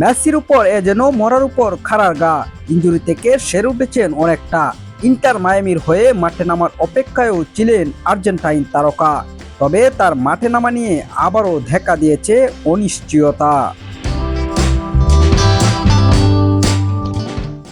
মেসির উপর এ যেন মরার উপর খাড়ার গা। ইঞ্জুরি থেকে সেরে উঠেছেন অনেকটা। ইন্টার মায়ামির হয়ে মাঠে নামার অপেক্ষায়ও ছিলেন আর্জেন্টাইন তারকা। তবে তার মাঠে নামা নিয়ে আবারও দেখা দিয়েছে অনিশ্চয়তা।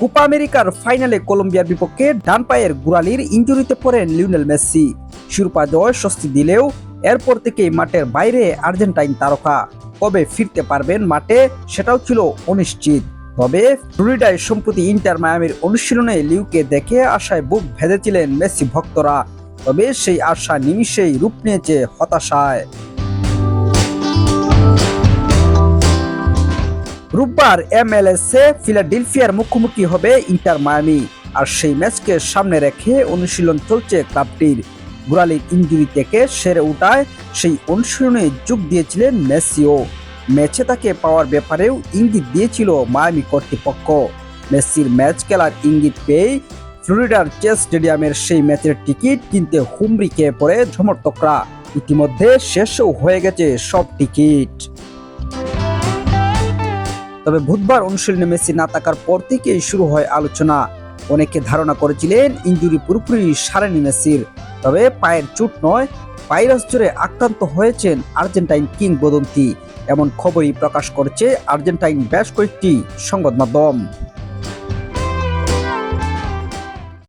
কোপা আমেরিকার ফাইনালে কলম্বিয়ার বিপক্ষে ডান পায়ের গুড়ালির ইঞ্জুরিতে পড়েন লিওনেল মেসি। শিরোপা জয় স্বস্তি দিলেও এরপর থেকেই মাঠের বাইরে আর্জেন্টাইন তারকা। কবে ফিরতে পারবেন মাঠে সেটাও ছিল অনিশ্চিত। তবে ফ্লোরিডায় সম্প্রতি ইন্টার মায়ামির অনুশীলনে লিউকে দেখে আশায় বুক ভেজেছিলেন মেসি ভক্তরা। তবে সেই আশা নিমিষেই রূপ নিয়েছে হতাশায়। রোববার এমএলএসে ফিলাডেলফিয়ার মুখোমুখি হবে ইন্টার মায়ামি। আর সেই ম্যাচকে সামনে রেখে অনুশীলন চলছে ক্লাবটির। গুরালির ইঞ্জুরি থেকে সেরে উঠায় সেই অনুশীলনে যোগ দিয়েছিলেন মেসিও। ম্যাচে তাকে পাওয়ার ব্যাপারেও ইঙ্গিত দিয়েছিল মায়ামি কর্তৃপক্ষ। মেসির ম্যাচ খেলার ইঙ্গিত পেয়েই ফ্লোরিডার চেস স্টেডিয়ামের সেই ম্যাচের টিকিট কিনতে হুমড়ি খেয়ে পড়ে সমর্থকরা। ইতিমধ্যে শেষও হয়ে গেছে সব টিকিট। তবে বুধবার অনুশীলনে মেসি না থাকার পর থেকেই শুরু হয় আলোচনা। অনেকে ধারণা করেছিলেন ইঞ্জুরি পুরোপুরি সারেনি মেসির। তবে পায়ের চোট নয়, ভাইরাস জুড়ে আক্রান্ত হয়েছেন আর্জেন্টাইন কিংবদন্তি। এমন খবরই প্রকাশ করেছে আর্জেন্টাইন বেশ কয়েকটি সংবাদ মাধ্যম।